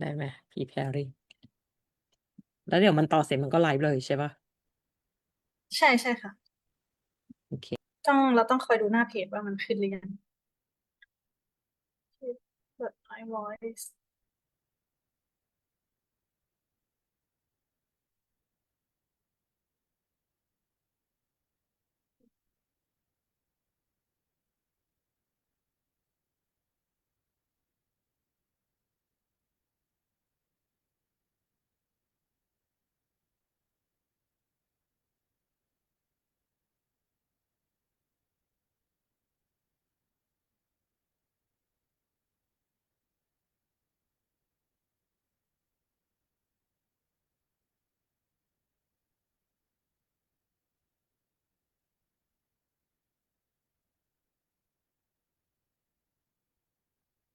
ได้ไหมพี่แพรรี่แล้วเดี๋ยวมันต่อเสร็จมันก็ไลฟ์เลยใช่ปะใช่ใช่ค่ะ โอเค ต้องเราต้องคอยดูหน้าเพจว่ามันขึ้นหรือยังเปิด My Voice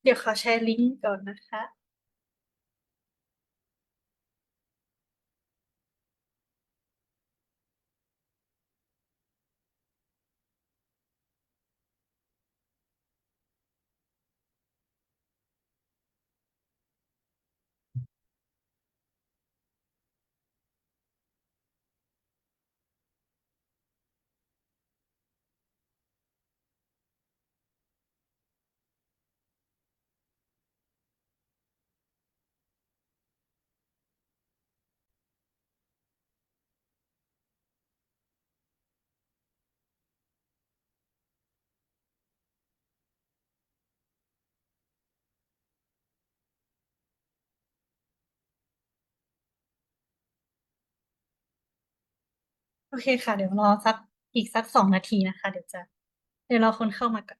เดี๋ยวขอแชร์ลิงก์ก่อนนะคะ โอเคค่ะ เดี๋ยวรอสักอีกสักสองนาทีนะคะ เดี๋ยวจะ เดี๋ยวรอคนเข้ามาก่อน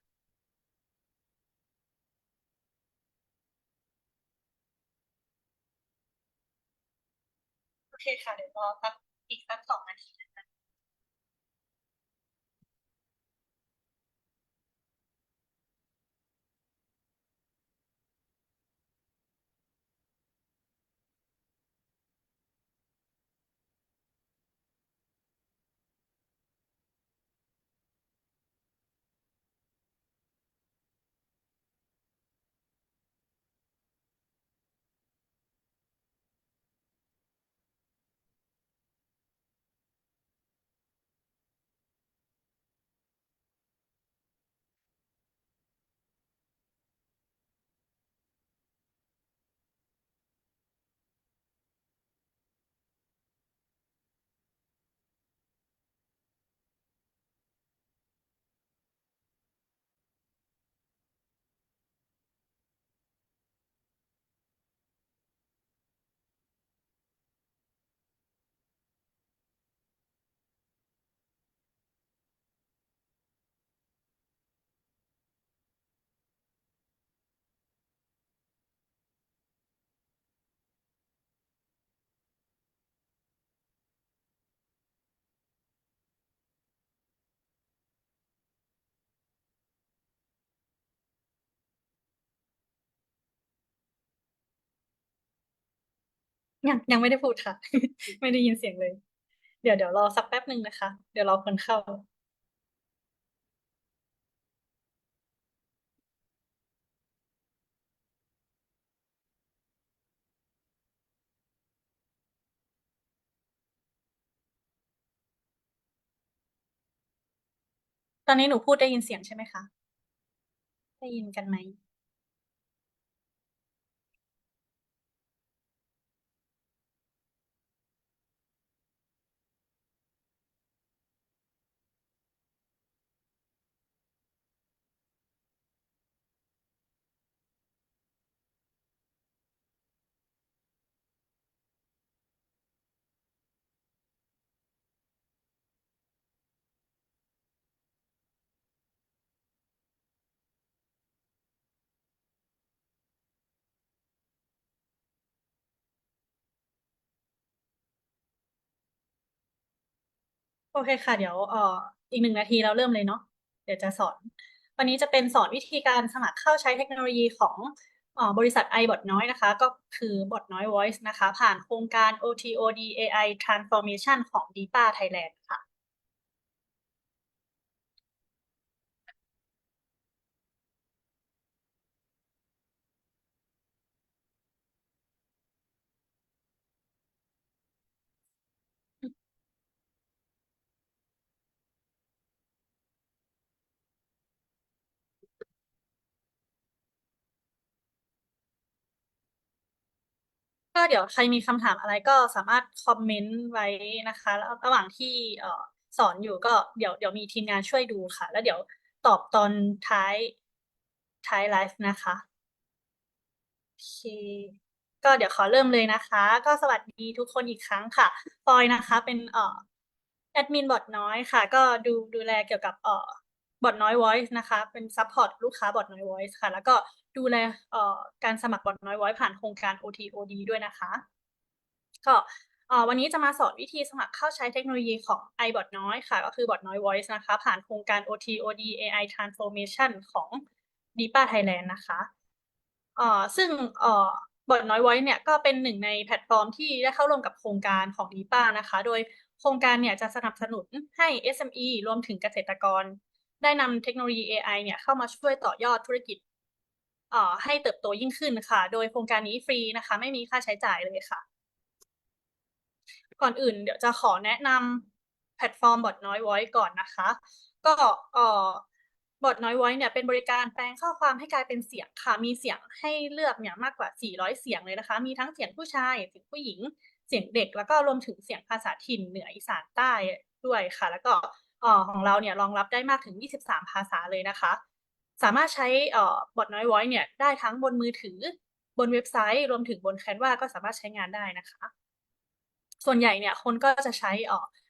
โอเคค่ะ เดี๋ยวรอสักอีกสักสองนาที ยังยังไม่ได้พูดค่ะ ไม่ได้ยินเสียงเลย เดี๋ยวเดี๋ยวรอสักแป๊บหนึ่งนะคะ เดี๋ยวรอคนเข้า ตอนนี้หนูพูดได้ยินเสียงใช่ไหมคะ ได้ยินกันไหม โอเคค่ะ เดี๋ยวเอ่ออีกหนึ่งนาทีเราเริ่มเลยเนาะเดี๋ยวจะสอน วันนี้จะเป็นสอนวิธีการสมัครเข้าใช้เทคโนโลยีของเอ่อบริษัท iBot น้อยนะคะ ก็คือบทน้อย Voice นะคะ ผ่านโครงการ OTOD AI Transformation ของ DIPA Thailand ค่ะ ก็เดี๋ยวใครมีคำถามอะไรก็สามารถคอมเมนต์ไว้นะคะแล้วระหว่างที่เอ่อสอนอยู่ก็เดี๋ยวเดี๋ยวมีทีมงานช่วยดูค่ะ แล้วเดี๋ยวตอบตอนท้ายท้ายไลฟ์นะคะโอเคก็เดี๋ยวขอเริ่มเลยนะคะ ก็สวัสดีทุกคนอีกครั้งค่ะปอยนะคะเป็นเอ่อแอดมินบอทน้อยค่ะ ก็ดูดูแลเกี่ยวกับเอ่อบอทน้อย Voice นะคะ เป็นซัพพอร์ตลูกค้าบอทน้อย Voice ค่ะ แล้วก็ ดูแลเอ่อการสมัครบอทน้อย Voice ผ่านโครงการ OTOD ด้วยนะคะ ก็วันนี้จะมาสอนวิธีสมัครเข้าใช้เทคโนโลยีของ iBot น้อยค่ะ ก็คือบอทน้อย Voice นะคะ ผ่านโครงการ OTOD AI Transformation ของ DIPA Thailand นะคะซึ่งเอ่อบอทน้อย Voice เนี่ยก็เป็นหนึ่งในแพลตฟอร์มที่ได้เข้าร่วมกับโครงการของ DIPA นะคะ โดยโครงการเนี่ยจะสนับสนุนให้ SME รวมถึงเกษตรกร ได้นำเทคโนโลยี AI เนี่ยเข้ามาช่วยต่อยอดธุรกิจ ให้เติบโตยิ่งขึ้นค่ะ โดยโครงการนี้ฟรีนะคะ ไม่มีค่าใช้จ่ายเลยค่ะ ก่อนอื่นเดี๋ยวจะขอแนะนำแพลตฟอร์มบอทน้อย Voice ก่อนนะคะ ก็บอทน้อย Voice เนี่ยเป็นบริการแปลงข้อความให้กลายเป็นเสียงค่ะ มีเสียงให้เลือกเนี่ยมากกว่า 400 เสียงเลยนะคะ มีทั้งเสียงผู้ชายเสียงผู้หญิงเสียงเด็ก แล้วก็รวมถึงเสียงภาษาถิ่นเหนืออีสานใต้ด้วยค่ะ แล้วก็ของเราเนี่ยรองรับได้มากถึง 23 ภาษาเลยนะคะ สามารถใช้เอ่อบอทน้อย Voice เนี่ยได้ทั้งบนมือถือ บนเว็บไซต์ รวมถึงบน Canva ก็สามารถใช้งานได้นะคะ ส่วนใหญ่เนี่ยคนก็จะใช้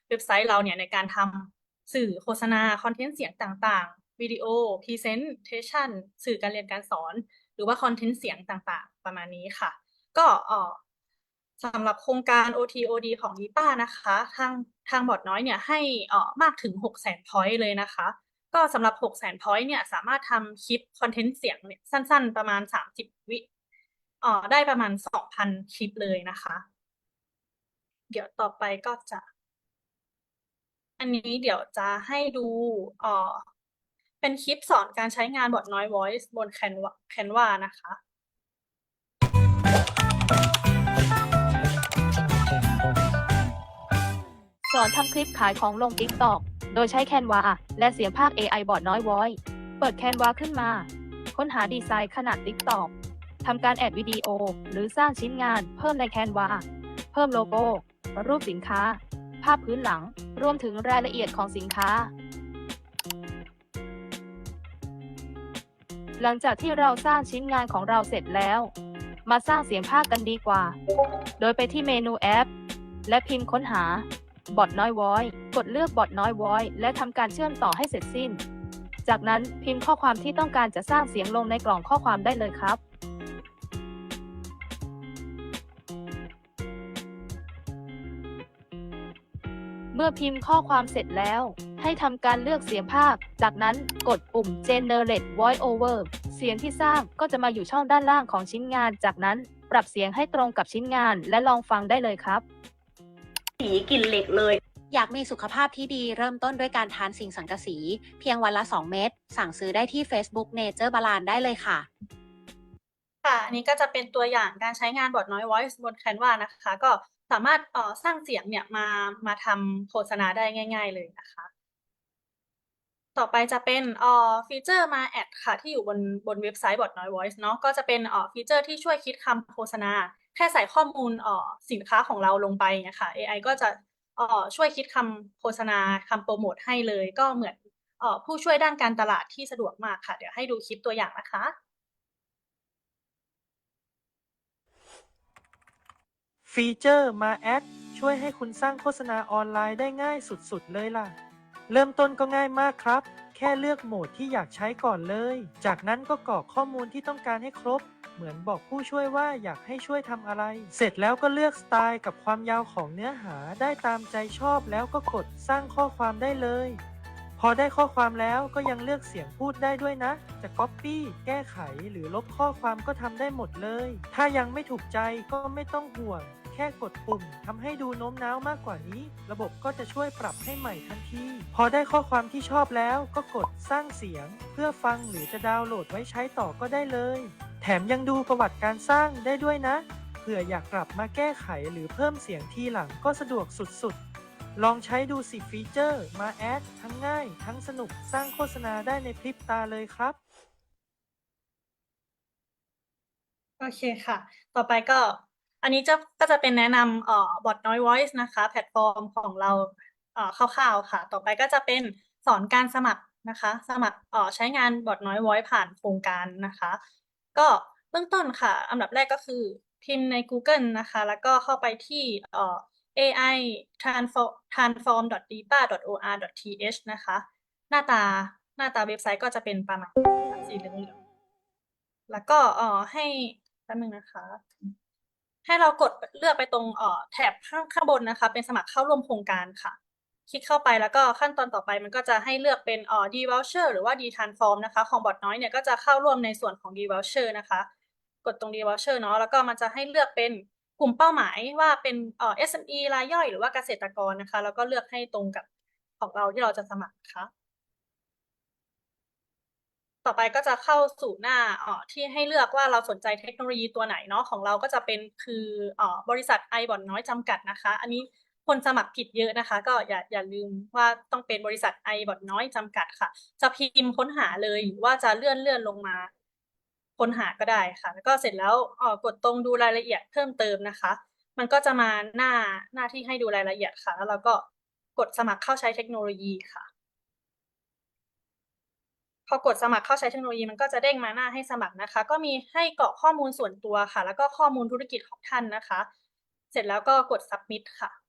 เว็บไซต์เราเนี่ยในการทำสื่อโฆษณา คอนเทนต์เสียงต่างๆ วิดีโอพรีเซนเทชันสื่อการเรียนการสอน หรือว่าคอนเทนต์เสียงต่างๆ ประมาณนี้ค่ะ ก็สำหรับโครงการ OTOD ของ DIPA นะคะ ทางทางบอทน้อยเนี่ยให้มากถึง600,000 point เลยนะคะ ก็สำหรับ6 0 0 0 0 point เนี่ยสามารถทำคลิปคอนเทนต์เสียงเนี่ยสั้น ๆ ประมาณ 30 วิอ่อได้ประมาณ 2,000 คลิปเลยนะคะ เดี๋ยวต่อไปก็จะ อันนี้เดี๋ยวจะให้ดูอ่อเป็นคลิปสอนการใช้งานบอร์ดน้อย Voice บน Canva Canva นะคะ สอนทำคลิปขายของลง TikTok โดยใช้ Canva และเสียงภาค AI บอทน้อย Voice เปิด Canva ขึ้นมา ค้นหาดีไซน์ขนาด TikTok ทำการแอดวิดีโอ หรือสร้างชิ้นงานเพิ่มใน Canva เพิ่มโลโก้ รูปสินค้า ภาพพื้นหลัง รวมถึงรายละเอียดของสินค้า หลังจากที่เราสร้างชิ้นงานของเราเสร็จแล้ว มาสร้างเสียงภาคกันดีกว่า โดยไปที่เมนูแอป และพิมพ์ค้นหา บอทน้อย Voice กดเลือกบอทน้อย Voice และทำการเชื่อมต่อให้เสร็จสิ้น จากนั้นพิมพ์ข้อความที่ต้องการจะสร้างเสียงลงในกล่องข้อความได้เลยครับเมื่อพิมพ์ข้อความเสร็จแล้ว ให้ทำการเลือกเสียงภาค จากนั้นกดปุ่ม Generate Voice Over เสียงที่สร้างก็จะมาอยู่ช่องด้านล่างของชิ้นงาน จากนั้นปรับเสียงให้ตรงกับชิ้นงานและลองฟังได้เลยครับ สีกลิ่นเหล็กเลย อยากมีสุขภาพที่ดีเริ่มต้นด้วยการทานสิ่งสังกะสี เพียงวันละ 2 เม็ดสั่งซื้อได้ที่ Facebook Nature Balance ได้เลยค่ะค่ะอันนี้ก็จะเป็นตัวอย่างการใช้งานบอทน้อย Voice บน Canva นะคะ ก็สามารถเอ่อสร้างเสียงเนี่ยมามาทำโฆษณาได้ง่าย ๆ เลยนะคะ ต่อไปจะเป็นเอ่อฟีเจอร์มาแอดค่ะ ที่อยู่บนบนเว็บไซต์บอทน้อย Voice เนาะก็จะเป็นเอ่อฟีเจอร์ที่ช่วยคิดคำโฆษณา แค่ใส่ข้อมูลเอ่อสินค้าของเราลงไปเนี่ยค่ะ AI ก็จะเอ่อช่วยคิดคำโฆษณาคำโปรโมทให้เลย ก็เหมือนเอ่อผู้ช่วยด้านการตลาดที่สะดวกมากค่ะ เดี๋ยวให้ดูคลิปตัวอย่างนะคะ ฟีเจอร์มาแอดช่วยให้คุณสร้างโฆษณาออนไลน์ได้ง่ายสุด ๆ เลยล่ะ เริ่มต้นก็ง่ายมากครับ แค่เลือกโหมดที่อยากใช้ก่อนเลย จากนั้นก็กรอกข้อมูลที่ต้องการให้ครบ เหมือนบอกผู้ช่วยว่าอยากให้ช่วยทำอะไร เสร็จแล้วก็เลือกสไตล์กับความยาวของเนื้อหาได้ตามใจชอบแล้วก็กดสร้างข้อความได้เลย พอได้ข้อความแล้วก็ยังเลือกเสียงพูดได้ด้วยนะ จะ Copy แก้ไขหรือลบข้อความก็ทำได้หมดเลย ถ้ายังไม่ถูกใจก็ไม่ต้องห่วงแค่กดปุ่มทำให้ดูโน้มน้าวมากกว่านี้ ระบบก็จะช่วยปรับให้ใหม่ทันที พอได้ข้อความที่ชอบแล้วก็กดสร้างเสียง เพื่อฟังหรือจะดาวน์โหลดไว้ใช้ต่อก็ได้เลย แถมยังดูประวัติการสร้างได้ด้วยนะ เผื่ออยากกลับมาแก้ไขหรือเพิ่มเสียงทีหลังก็สะดวกสุดๆ ลองใช้ดูสิฟีเจอร์ มาแอด ทั้งง่าย ทั้งสนุกสร้างโฆษณาได้ในพริบตาเลยครับ โอเคค่ะ ต่อไปก็ อันนี้จะก็จะเป็นแนะนำเอ่อบอทน้อย voice นะคะ แพลตฟอร์มของเราเอ่อคร่าวๆค่ะ ต่อไปก็จะเป็นสอนการสมัครนะคะ สมัครเอ่อใช้งานบอทน้อย voice ผ่านโครงการนะคะ ก็เบื้องต้นค่ะ อันดับแรกก็คือพิมพ์ใน Google นะคะ แล้วก็เข้าไปที่เอ่อ AI transform transform dipa or th นะคะ หน้าตาหน้าตาเว็บไซต์ก็จะเป็นประมาณสีเหลืองๆแล้วก็เอ่อให้แป๊บนึงนะคะ ให้เรากดเลือกไปตรงเอ่อแถบข้างข้างบนนะคะ เป็นสมัครเข้าร่วมโครงการค่ะ คลิกเข้าไปแล้วก็ขั้นตอนต่อไปมันก็จะให้เลือกเป็นอ่อ D voucher หรือว่า D transform นะคะของบอทน้อยเนี่ยก็จะเข้าร่วมในส่วนของ D voucher นะคะ กดตรง D voucher เนาะแล้วก็มันจะให้เลือกเป็นกลุ่มเป้าหมายว่าเป็นเอ่อ SME รายย่อยหรือว่าเกษตรกรนะคะ แล้วก็เลือกให้ตรงกับของเราที่เราจะสมัครนะคะต่อไปก็จะเข้าสู่หน้าอ่อที่ให้เลือกว่าเราสนใจเทคโนโลยีตัวไหนเนาะของเราก็จะเป็นคืออ่อบริษัทไอบอนน้อยจำกัดนะคะ อันนี้ คนสมัครผิดเยอะนะคะ ก็อย่าอย่าลืมว่าต้องเป็นบริษัทไอบอนน้อยจำกัดค่ะ จะพิมพ์ค้นหาเลยหรือว่าจะเลื่อนเลื่อนลงมา ค้นหาก็ได้ค่ะ แล้วก็เสร็จแล้วออกดตรงดูรายละเอียดเพิ่มเติมนะคะ มันก็จะมาหน้าหน้าที่ให้ดูรายละเอียดค่ะ แล้วเราก็กดสมัครเข้าใช้เทคโนโลยีค่ะพอกดสมัครเข้าใช้เทคโนโลยีมันก็จะเด้งมาหน้าให้สมัครนะคะ ก็มีให้กรอกข้อมูลส่วนตัวค่ะ แล้วก็ข้อมูลธุรกิจของท่านนะคะ เสร็จแล้วก็กด submit ค่ะ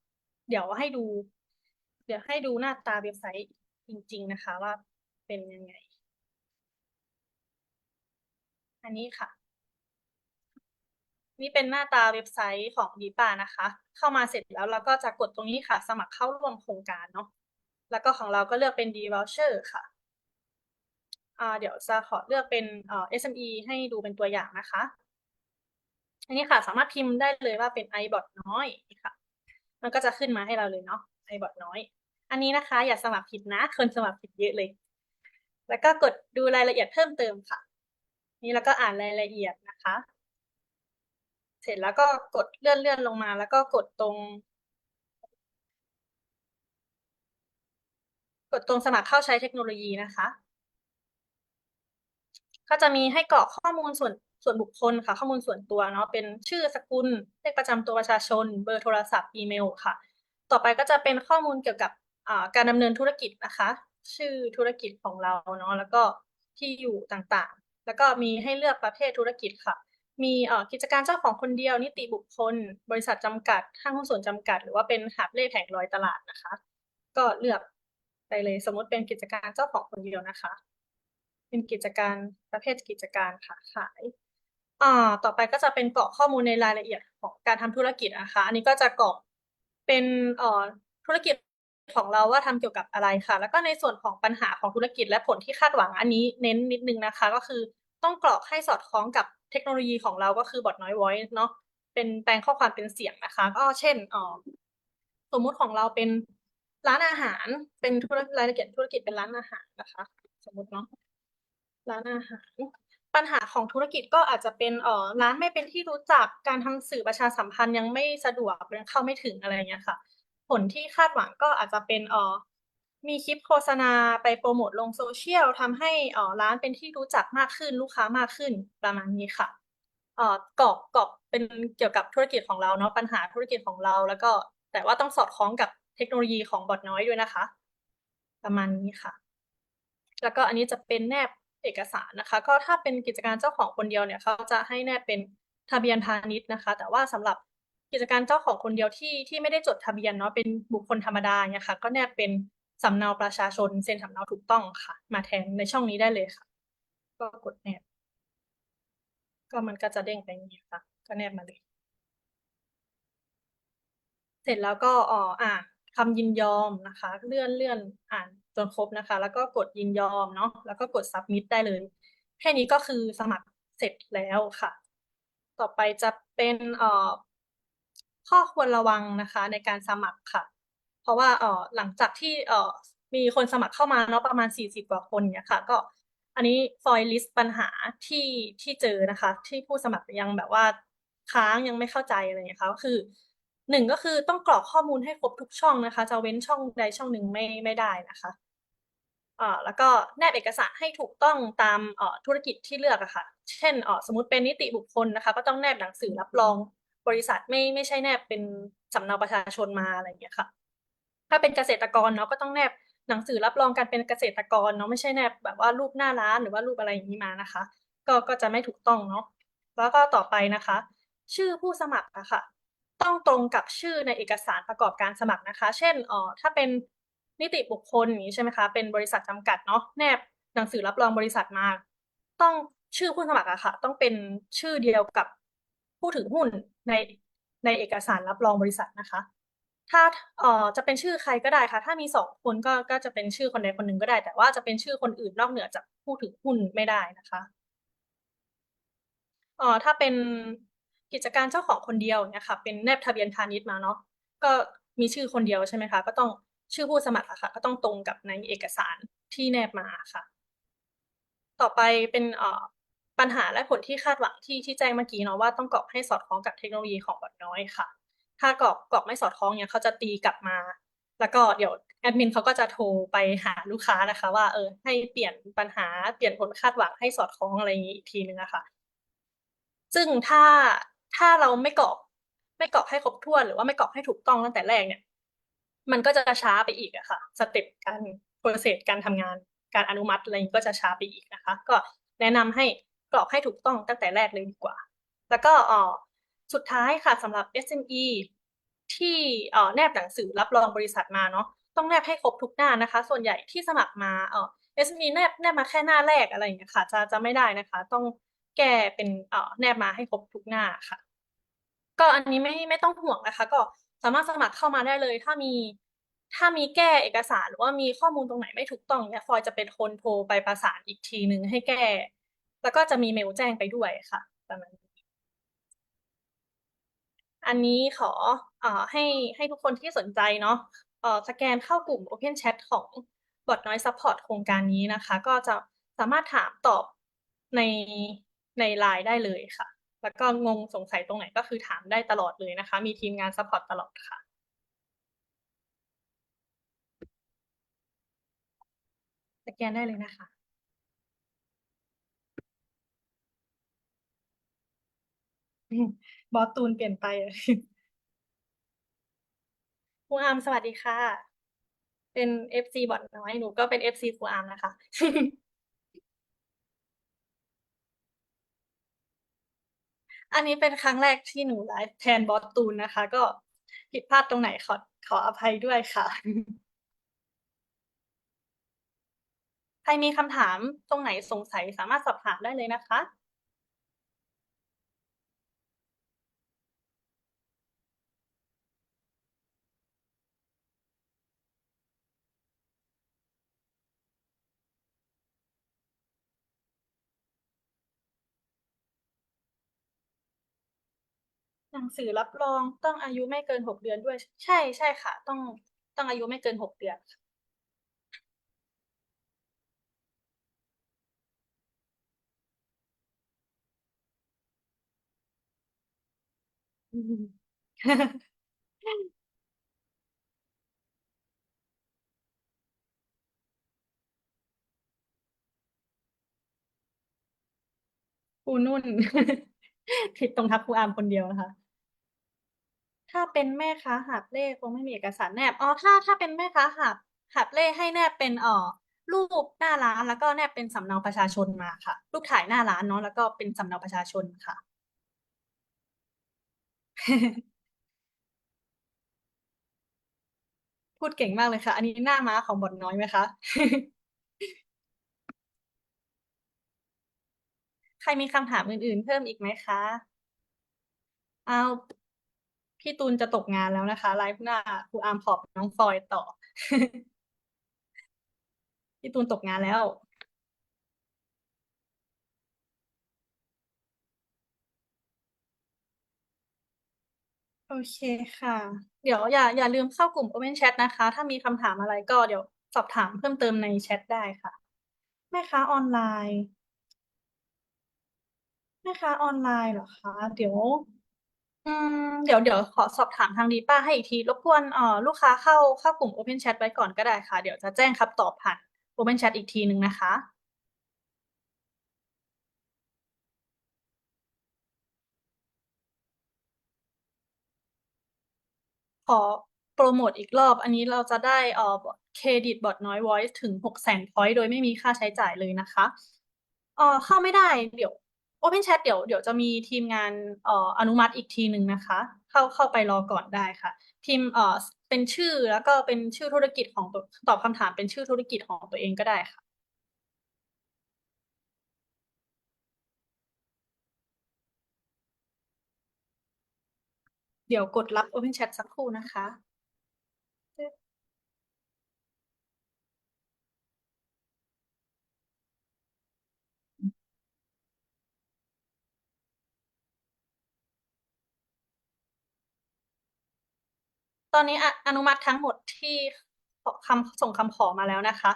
เดี๋ยวให้ดู เดี๋ยวให้ดูหน้าตาเว็บไซต์จริง ๆนะคะ ว่าเป็นยังไง อันนี้ค่ะ นี่เป็นหน้าตาเว็บไซต์ของดีป่านะคะ เข้ามาเสร็จแล้วเราก็จะกดตรงนี้ค่ะ สมัครเข้าร่วมโครงการเนาะแล้วก็ของเราก็เลือกเป็น D voucher ค่ะอ่าเดี๋ยวจะขอเลือกเป็นเอ่อ SME ให้ดูเป็นตัวอย่างนะคะ อันนี้ค่ะ สามารถพิมพ์ได้เลยว่าเป็น iBot น้อยนี่ค่ะ มันก็จะขึ้นมาให้เราเลยเนาะ iBot น้อย อันนี้นะคะ อย่าสมัครผิดนะ คนสมัครผิดเยอะเลย แล้วก็กดดูรายละเอียดเพิ่มเติมค่ะ นี่แล้วก็อ่านรายละเอียดนะคะ เสร็จแล้วก็กดเลื่อนเลื่อนลงมา แล้วก็กดตรง กดตรงสมัครเข้าใช้เทคโนโลยีนะคะ ก็จะมีให้กรอกข้อมูลส่วน ส่วนบุคคลค่ะ ข้อมูลส่วนตัวเนาะเป็นชื่อสกุลเลขประจำตัวประชาชน เบอร์โทรศัพท์อีเมลค่ะ ต่อไปก็จะเป็นข้อมูลเกี่ยวกับการดำเนินธุรกิจนะคะ ชื่อธุรกิจของเราเนาะแล้วก็ที่อยู่ต่างๆ แล้วก็มีให้เลือกประเภทธุรกิจค่ะ มีอ่อกิจการเจ้าของคนเดียว นิติบุคคล บริษัทจำกัดห้างหุ้นส่วนจำกัด หรือว่าเป็นหาบเล่แผงลอยตลาดนะคะ ก็เลือกไปเลยสมมติเป็นกิจการเจ้าของคนเดียวนะคะ เป็นกิจการประเภทกิจการค่ะขาย อ่าต่อไปก็จะเป็นกรอกข้อมูลในรายละเอียดของการทำธุรกิจนะคะ อันนี้ก็จะกรอกเป็นเอ่อธุรกิจของเราว่าทำเกี่ยวกับอะไรค่ะ แล้วก็ในส่วนของปัญหาของธุรกิจและผลที่คาดหวังอันนี้เน้นนิดนึงนะคะ ก็คือต้องกรอกให้สอดคล้องกับเทคโนโลยีของเราก็คือบอทน้อย voice เนาะเป็นแปลงข้อความเป็นเสียงนะคะ ก็เช่นอ่อสมมุติของเราเป็นร้านอาหารเป็นธุรรายละเอียดธุรกิจเป็นร้านอาหารนะคะ สมมติเนาะร้านอาหาร ปัญหาของธุรกิจก็อาจจะเป็นเอ่อร้านไม่เป็นที่รู้จักการทำสื่อประชาสัมพันธ์ยังไม่สะดวกยังเข้าไม่ถึงอะไรเงี้ยค่ะ ผลที่คาดหวังก็อาจจะเป็นเอ่อมีคลิปโฆษณาไปโปรโมทลงโซเชียลทำให้อ่อร้านเป็นที่รู้จักมากขึ้นลูกค้ามากขึ้นประมาณนี้ค่ะเอ่อกรอกกรอกเป็นเกี่ยวกับธุรกิจของเราเนาะปัญหาธุรกิจของเรา แล้วก็แต่ว่าต้องสอดคล้องกับเทคโนโลยีของบอทน้อยด้วยนะคะ ประมาณนี้ค่ะ แล้วก็อันนี้จะเป็นแนบ เอกสารนะคะ ก็ถ้าเป็นกิจการเจ้าของคนเดียวเนี่ยเขาจะให้แนบเป็นทะเบียนพาณิชย์นะคะ แต่ว่าสำหรับกิจการเจ้าของคนเดียวที่ที่ไม่ได้จดทะเบียนเนาะเป็นบุคคลธรรมดาเนี่ยค่ะ ก็แนบเป็นสำเนาประชาชนเซ็นสำเนาถูกต้องค่ะ มาแทนในช่องนี้ได้เลยค่ะ ก็กดแนบ ก็มันก็จะเด้งไปนี้ค่ะ ก็แนบมาเลย เสร็จแล้วก็อ่ออ่าคำยินยอมนะคะ เลื่อนเลื่อนอ่าน จนครบนะคะ แล้วก็กดยินยอมเนาะแล้วก็กด submit ได้เลย แค่นี้ก็คือสมัครเสร็จแล้วค่ะ ต่อไปจะเป็นเอ่อข้อควรระวังนะคะ ในการสมัครค่ะ เพราะว่าเอ่อหลังจากที่เอ่อมีคนสมัครเข้ามาเนาะประมาณสี่สิบกว่าคนเนี่ยค่ะ ก็อันนี้ฟอยลิสต์ปัญหาที่ที่เจอนะคะ ที่ผู้สมัครยังแบบว่าค้างยังไม่เข้าใจอะไรอย่างเงี้ยค่ะก็คือ หนึ่งก็คือต้องกรอกข้อมูลให้ครบทุกช่องนะคะ จะเว้นช่องใดช่องหนึ่งไม่ไม่ได้นะคะเอ่อแล้วก็แนบเอกสารให้ถูกต้องตามอ่อธุรกิจที่เลือกอะค่ะ เช่นอ่อสมมติเป็นนิติบุคคลนะคะ ก็ต้องแนบหนังสือรับรองบริษัทไม่ไม่ใช่แนบเป็นสำเนาประชาชนมาอะไรอย่างเงี้ยค่ะ ถ้าเป็นเกษตรกรเนาะก็ต้องแนบหนังสือรับรองการเป็นเกษตรกรเนาะไม่ใช่แนบแบบว่ารูปหน้าร้านหรือว่ารูปอะไรอย่างนี้มานะคะ ก็ก็จะไม่ถูกต้องเนาะแล้วก็ต่อไปนะคะ ชื่อผู้สมัครอะค่ะ ต้องตรงกับชื่อในเอกสารประกอบการสมัครนะคะ เช่นเอ่อถ้าเป็นนิติบุคคลอย่างนี้ใช่ไหมคะ เป็นบริษัทจำกัดเนาะแนบหนังสือรับรองบริษัทมา ต้องชื่อผู้สมัครอะค่ะ ต้องเป็นชื่อเดียวกับผู้ถือหุ้นในในเอกสารรับรองบริษัทนะคะ ถ้าเอ่อจะเป็นชื่อใครก็ได้ค่ะ ถ้ามีสองคนก็ก็จะเป็นชื่อคนใดคนหนึ่งก็ได้ แต่ว่าจะเป็นชื่อคนอื่นนอกเหนือจากผู้ถือหุ้นไม่ได้นะคะเอ่อถ้าเป็น กิจการเจ้าของคนเดียวเนี่ยค่ะเป็นแนบทะเบียนพาณิชย์มาเนาะก็มีชื่อคนเดียวใช่ไหมคะ ก็ต้องชื่อผู้สมัครอะค่ะ ก็ต้องตรงกับในเอกสารที่แนบมาค่ะ ต่อไปเป็นเอ่อปัญหาและผลที่คาดหวังที่ที่แจ้งเมื่อกี้เนาะว่าต้องกรอกให้สอดคล้องกับเทคโนโลยีของบอทน้อยค่ะ ถ้ากรอกกรอกไม่สอดคล้องเนี่ยเขาจะตีกลับมา แล้วก็เดี๋ยวแอดมินเขาก็จะโทรไปหาลูกค้านะคะ ว่าเออให้เปลี่ยนปัญหาเปลี่ยนผลคาดหวังให้สอดคล้องอะไรอย่างนี้อีกทีนึงอะค่ะ ซึ่งถ้า ถ้าเราไม่กรอกไม่กรอกให้ครบถ้วนหรือว่าไม่กรอกให้ถูกต้องตั้งแต่แรกเนี่ย มันก็จะช้าไปอีกอะค่ะสเต็ปการโปรเซสการทำงาน การอนุมัติอะไรอย่างนี้ก็จะช้าไปอีกนะคะ ก็แนะนำให้กรอกให้ถูกต้องตั้งแต่แรกเลยดีกว่า แล้วก็อ่อสุดท้ายค่ะสำหรับ SME ที่อ่อแนบหนังสือรับรองบริษัทมาเนาะต้องแนบให้ครบทุกหน้านะคะ ส่วนใหญ่ที่สมัครมาเออ SME แนบแนบมาแค่หน้าแรกอะไรอย่างเงี้ยค่ะ จะจะไม่ได้นะคะ ต้อง แก้เป็นเอ่อแนบมาให้ครบทุกหน้าค่ะ ก็อันนี้ไม่ไม่ต้องห่วงนะคะ ก็สามารถสมัครเข้ามาได้เลย ถ้ามีถ้ามีแก้เอกสารหรือว่ามีข้อมูลตรงไหนไม่ถูกต้องเนี่ยฟอยจะเป็นคนโทรไปประสานอีกทีหนึ่งให้แก้ แล้วก็จะมีเมลแจ้งไปด้วยค่ะประมาณนี้อันนี้ขอเอ่อให้ให้ทุกคนที่สนใจเนาะเอ่อสแกนเข้ากลุ่ม Open Chat ของบอทน้อย Support โครงการนี้นะคะ ก็จะสามารถถามตอบใน ในไลน์ได้เลยค่ะ แล้วก็งงสงสัยตรงไหนก็คือถามได้ตลอดเลยนะคะ มีทีมงาน Support ตลอดค่ะสแกนได้เลยนะคะบอสตูนเปลี่ยนไปอะครูอาร์มสวัสดีค่ะ เป็น FC บอทน้อย หนูก็เป็น FC ครูอาร์มนะคะ อันนี้เป็นครั้งแรกที่หนูไลฟ์แทนบอสตูนนะคะ ก็ผิดพลาดตรงไหนขอขออภัยด้วยค่ะ ใครมีคำถามตรงไหนสงสัยสามารถสอบถามได้เลยนะคะ งสือรับรองต้องอายุไม่เกินหกเดือนด้วย ใช่ใช่ค่ะ ต้องต้องอายุไม่เกินหกเดือนค่ะอืม ครูนุ่น ผิดตรงทักครูอาร์มคนเดียวนะคะ ถ้าเป็นแม่ค้าหาบเล่คงไม่มีเอกสารแนบ อ๋อ ถ้าถ้าเป็นแม่ค้าหาบหาบเล่ให้แนบเป็นเอ่อรูปหน้าร้านแล้วก็แนบเป็นสำเนาประชาชนมาค่ะ รูปถ่ายหน้าร้านเนาะแล้วก็เป็นสำเนาประชาชนค่ะ พูดเก่งมากเลยค่ะ อันนี้หน้าม้าของบทน้อยไหมคะ ใครมีคำถามอื่นๆ เพิ่มอีกไหมคะ เอา พี่ตูนจะตกงานแล้วนะคะไลฟ์หน้าครูอาร์มขอบน้องฟอยต่อ พี่ตูนตกงานแล้วโอเคค่ะ เดี๋ยวอย่าอย่าลืมเข้ากลุ่ม Open Chat นะคะ ถ้ามีคำถามอะไรก็เดี๋ยวสอบถามเพิ่มเติมในแชทได้ค่ะ แม่ค้าออนไลน์ แม่ค้าออนไลน์เหรอคะ เดี๋ยว อืม เดี๋ยว เดี๋ยวขอสอบถามทางดีป้าให้อีกที รบกวน เอ่อ ลูกค้าเข้า เข้ากลุ่ม Open Chat ไว้ก่อนก็ได้ค่ะ เดี๋ยวจะแจ้งคำตอบผ่าน Open Chat อีกทีหนึ่งนะคะ ขอโปรโมทอีกรอบ อันนี้เราจะได้ เอ่อ เครดิตบอทน้อย voice ถึงหกแสนพอยต์โดยไม่มีค่าใช้จ่ายเลยนะคะ เอ่อ เข้าไม่ได้ เดี๋ยว Open Chat เดี๋ยวเดี๋ยวจะมีทีมงานเอ่ออนุมัติอีกทีหนึ่งนะคะ เข้าเข้าไปรอก่อนได้ค่ะพิมเอ่อเป็นชื่อแล้วก็เป็นชื่อธุรกิจของตัวตอบคำถามเป็นชื่อธุรกิจของตัวเองก็ได้ค่ะเดี๋ยวกดรับ Open Chat สักครู่นะคะ ตอนนี้ออนุมัติทั้งหมดที่คำส่งคำขอมาแล้วนะคะ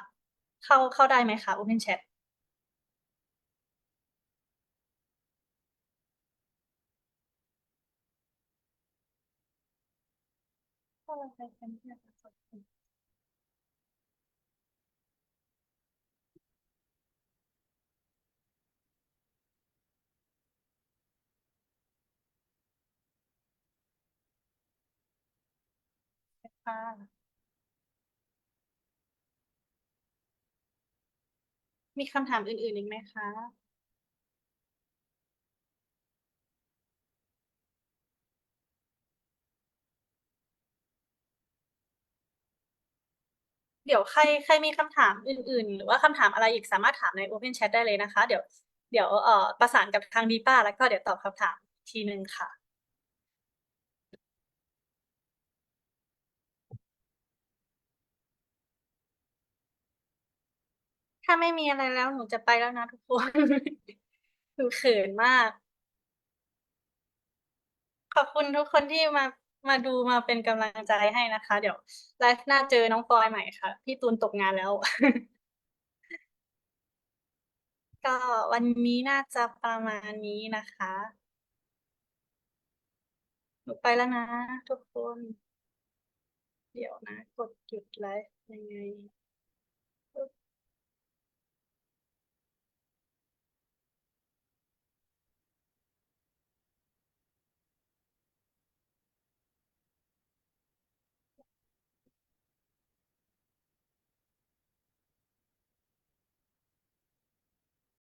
เข้าเข้าได้ไหมคะ Open Chat ค่ะ มีคำถามอื่น ๆ อีกไหมคะ เดี๋ยวใครใครมีคำถามอื่น ๆ หรือว่าคำถามอะไรอีกสามารถถามใน Open Chat ได้เลยนะคะ เดี๋ยวเดี๋ยวเอ่อประสานกับทางดีป้าแล้วก็เดี๋ยวตอบคำถามอีกทีนึงค่ะ ถ้าไม่มีอะไรแล้วหนูจะไปแล้วนะทุกคน หนูเขินมาก ขอบคุณทุกคนที่มามาดูมาเป็นกำลังใจให้นะคะ เดี๋ยวไลฟ์หน้าเจอน้องปอยใหม่ค่ะ พี่ตูนตกงานแล้ว ก็วันนี้น่าจะประมาณนี้นะคะ หนูไปแล้วนะทุกคน เดี๋ยวนะ กดหยุดไลฟ์ยังไง